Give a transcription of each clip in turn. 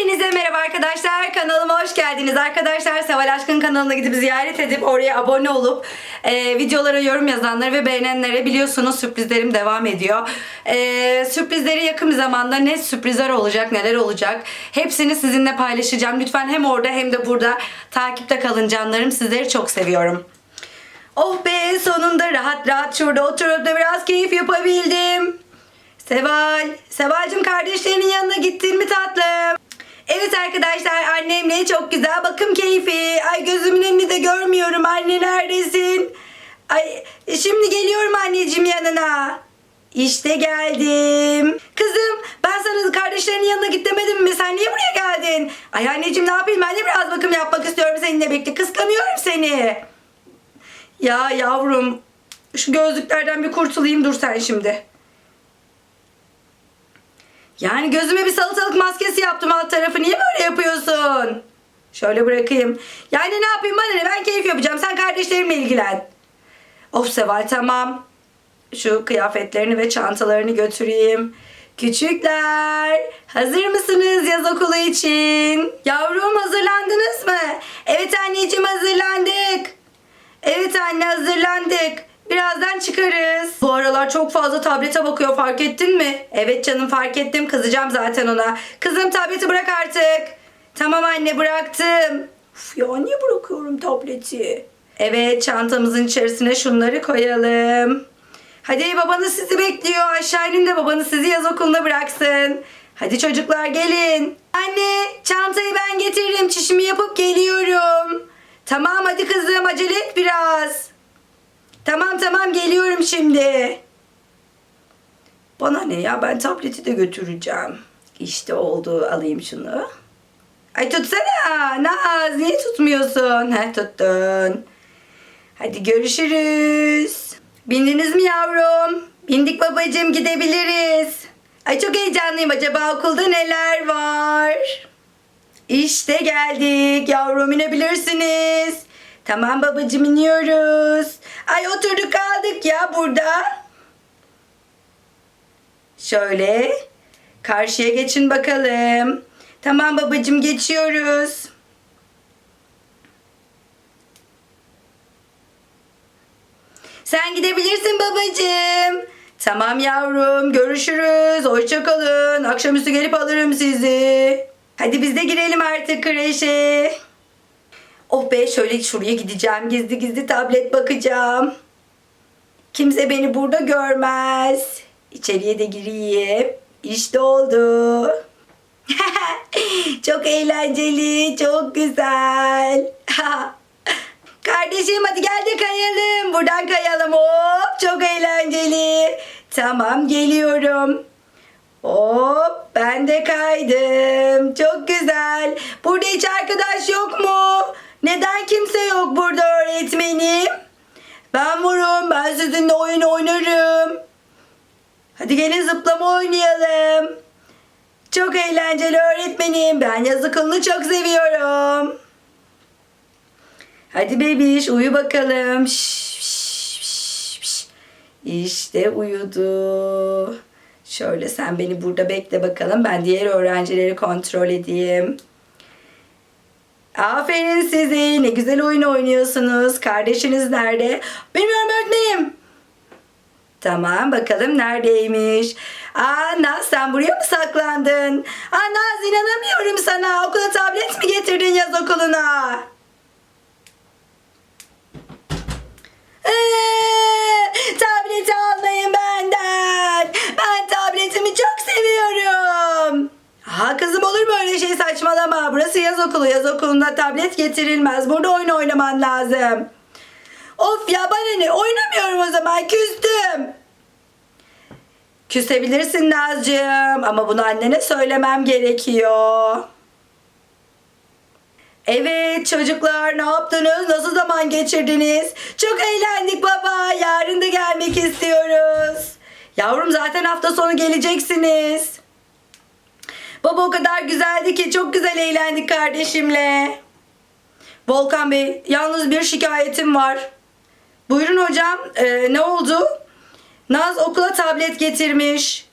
Hepinize merhaba arkadaşlar. Kanalıma hoş geldiniz. Arkadaşlar Seval Aşkın kanalına gidip ziyaret edip oraya abone olup e, videolara yorum yazanları ve beğenenlere biliyorsunuz sürprizlerim devam ediyor. E, sürprizleri yakın zamanda ne sürprizler olacak neler olacak hepsini sizinle paylaşacağım. Lütfen hem orada hem de burada takipte kalın canlarım. Sizleri çok seviyorum. Oh be sonunda rahat rahat şurada oturup da biraz keyif yapabildim. Seval, Seval'cim kardeşlerinin yanına gittin mi tatlım? Arkadaşlar annemle çok güzel bakım keyfi. Ay gözümün önünü de görmüyorum anne neredesin? Ay şimdi geliyorum anneciğim yanına. İşte geldim. Kızım ben sana kardeşlerinin yanına git demedim mi? Sen niye buraya geldin? Ay anneciğim ne yapayım ben de biraz bakım yapmak istiyorum seninle birlikte. Kıskanıyorum seni. Ya yavrum şu gözlüklerden bir kurtulayım dur sen şimdi. Yani gözüme bir salatalık maskesi yaptım alt tarafı. Niye böyle yapıyorsun? Şöyle bırakayım. Yani ne yapayım bana ne? Ben keyif yapacağım. Sen kardeşlerimle ilgilen. Of Seval tamam. Şu kıyafetlerini ve çantalarını götüreyim. Küçükler, hazır mısınız yaz okulu için? Yavrum hazırlandınız mı? Evet anneciğim hazırlandık. Evet anne hazırlandık. Birazdan çıkarız. Bu aralar çok fazla tablete bakıyor fark ettin mi? Evet canım fark ettim kızacağım zaten ona. Kızım tableti bırak artık. Tamam anne bıraktım. Uf ya niye bırakıyorum tableti? Evet çantamızın içerisine şunları koyalım. Hadi babanız sizi bekliyor. Aşağı inin de babanız sizi yaz okuluna bıraksın. Hadi çocuklar gelin. Anne çantayı ben getiririm. Çişimi yapıp geliyorum. Tamam hadi kızım acele et biraz. Tamam tamam geliyorum şimdi. Bana ne ya ben tableti de götüreceğim. İşte oldu alayım şunu. Ay tutsana Naz niye tutmuyorsun? Heh tuttun. Hadi görüşürüz. Bindiniz mi yavrum? Bindik babacığım gidebiliriz. Ay çok heyecanlıyım acaba okulda neler var? İşte geldik yavrum inebilirsiniz. Tamam babacığım iniyoruz. Ay oturduk kaldık ya burada. Şöyle karşıya geçin bakalım. Tamam babacığım geçiyoruz. Sen gidebilirsin babacığım. Tamam yavrum görüşürüz. Hoşça kalın. Akşamüstü gelip alırım sizi. Hadi biz de girelim artık kreşe. Oh be şöyle şuraya gideceğim. Gizli gizli tablet bakacağım. Kimse beni burada görmez. İçeriye de gireyim. İşte oldu. çok eğlenceli, çok güzel. Kardeşim hadi gel de kayalım. Buradan kayalım. Hop çok eğlenceli. Tamam geliyorum. Hop ben de kaydım. Çok güzel. Burada hiç arkadaş yok mu? Neden kimse yok burada öğretmenim? Ben vurum. Ben sizinle oyun oynarım. Hadi gelin zıplama oynayalım. Çok eğlenceli öğretmenim. Ben yazı kılını çok seviyorum. Hadi bebiş uyu bakalım. Şş, şş, şş, şş. İşte uyudu. Şöyle sen beni burada bekle bakalım. Ben diğer öğrencileri kontrol edeyim. Aferin size. Ne güzel oyun oynuyorsunuz. Kardeşiniz nerede? Bilmiyorum öğretmenim. Tamam bakalım neredeymiş. Aa Naz sen buraya mı saklandın? Aa Naz inanamıyorum sana. Okula tablet mi getirdin yaz okuluna? Ee, tableti almayın benden. Ben tabletimi çok seviyorum. Ha kızım olur mu öyle şey saçmalama. Burası yaz okulu. Yaz okulunda tablet getirilmez. Burada oyun oynaman lazım. Of ya bana ne? Oynamıyorum o zaman. Küstüm. Küsebilirsin Nazcığım. Ama bunu annene söylemem gerekiyor. Evet çocuklar ne yaptınız? Nasıl zaman geçirdiniz? Çok eğlendik baba. Yarın da gelmek istiyoruz. Yavrum zaten hafta sonu geleceksiniz. Baba o kadar güzeldi ki çok güzel eğlendik kardeşimle. Volkan Bey yalnız bir şikayetim var. Buyurun hocam Ee, ne oldu? Naz okula tablet getirmiş.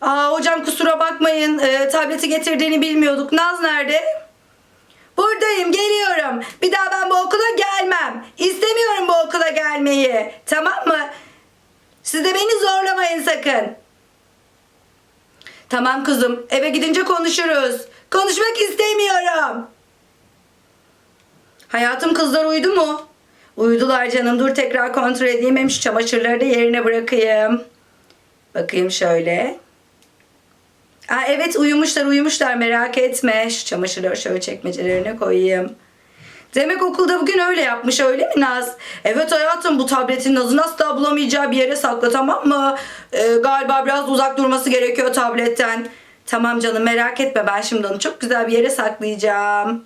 Aa hocam kusura bakmayın. Ee, tableti getirdiğini bilmiyorduk. Naz nerede? Buradayım geliyorum. Bir daha ben bu okula gelmem. İstemiyorum bu okula gelmeyi. Tamam mı? Siz de beni zorlamayın sakın. Tamam kızım. Eve gidince konuşuruz. Konuşmak istemiyorum. Hayatım kızlar uyudu mu? Uyudular canım. Dur tekrar kontrol edeyim. Hem şu çamaşırları da yerine bırakayım. Bakayım şöyle. Aa, evet uyumuşlar uyumuşlar merak etme. Şu çamaşırları şöyle çekmecelerine koyayım. Demek okulda bugün öyle yapmış öyle mi Naz? Evet hayatım bu tabletin Naz'ın asla bulamayacağı bir yere sakla tamam mı? Ee, galiba biraz uzak durması gerekiyor tabletten. Tamam canım merak etme ben şimdi onu çok güzel bir yere saklayacağım.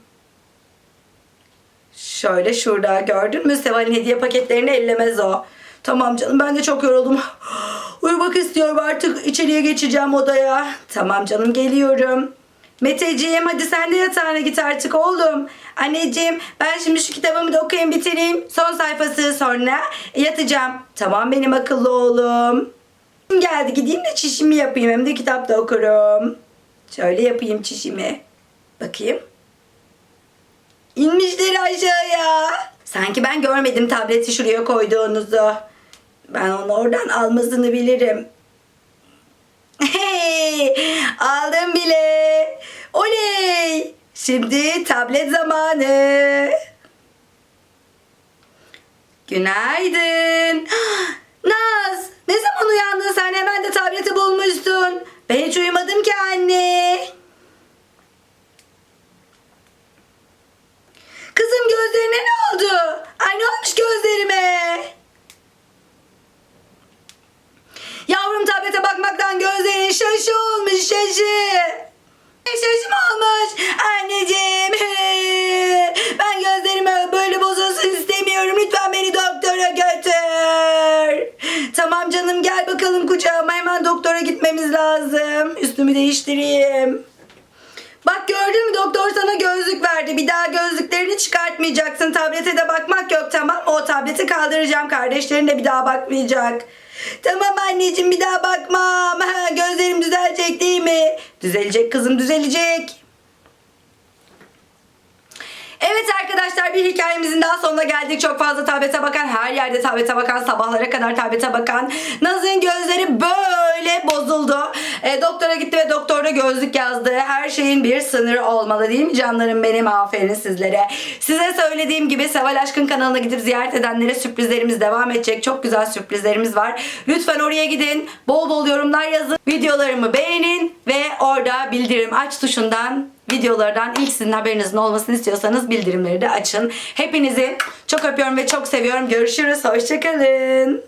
Şöyle şurada gördün mü? Seval'in hediye paketlerini ellemez o. Tamam canım ben de çok yoruldum. Uyumak istiyorum artık içeriye geçeceğim odaya. Tamam canım geliyorum. Meteciğim hadi sen de yatağına git artık oğlum. Anneciğim ben şimdi şu kitabımı da okuyayım bitireyim. Son sayfası sonra yatacağım. Tamam benim akıllı oğlum. Geldi gideyim de çişimi yapayım hem de kitap da okurum. Şöyle yapayım çişimi. Bakayım. İnmişler aşağıya. Sanki ben görmedim tableti şuraya koyduğunuzu. Ben onu oradan almasını bilirim. Hey, aldım bile. Oley. Şimdi tablet zamanı. Günaydın. Naz, ne zaman uyandın sen? Hemen de tableti bulmuşsun. Ben hiç uyumadım ki anne. Kızım gözlerine ne oldu? Ay ne olmuş gözlerime? Yavrum tablete bakmaktan gözlerin şaşı olmuş şaşı. Tamam canım gel bakalım kucağıma. Hemen doktora gitmemiz lazım. Üstümü değiştireyim. Bak gördün mü doktor sana gözlük verdi. Bir daha gözlüklerini çıkartmayacaksın. Tablete de bakmak yok tamam? O tableti kaldıracağım. Kardeşlerin de bir daha bakmayacak. Tamam anneciğim bir daha bakmam. Ha, gözlerim düzelecek değil mi? Düzelecek kızım düzelecek. Evet arkadaşlar bir hikayemizin daha sonuna geldik. Çok fazla tablete bakan, her yerde tablete bakan, sabahlara kadar tablete bakan. Naz'ın gözleri böyle bozuldu. E, doktora gitti ve doktor da gözlük yazdı. Her şeyin bir sınırı olmalı değil mi canlarım benim? Aferin sizlere. Size söylediğim gibi Seval Aşkın kanalına gidip ziyaret edenlere sürprizlerimiz devam edecek. Çok güzel sürprizlerimiz var. Lütfen oraya gidin. Bol bol yorumlar yazın. Videolarımı beğenin ve orada bildirim aç tuşundan videolardan ilk haberinizin olmasını istiyorsanız bildirimleri de açın. Hepinizi çok öpüyorum ve çok seviyorum. Görüşürüz. Hoşçakalın.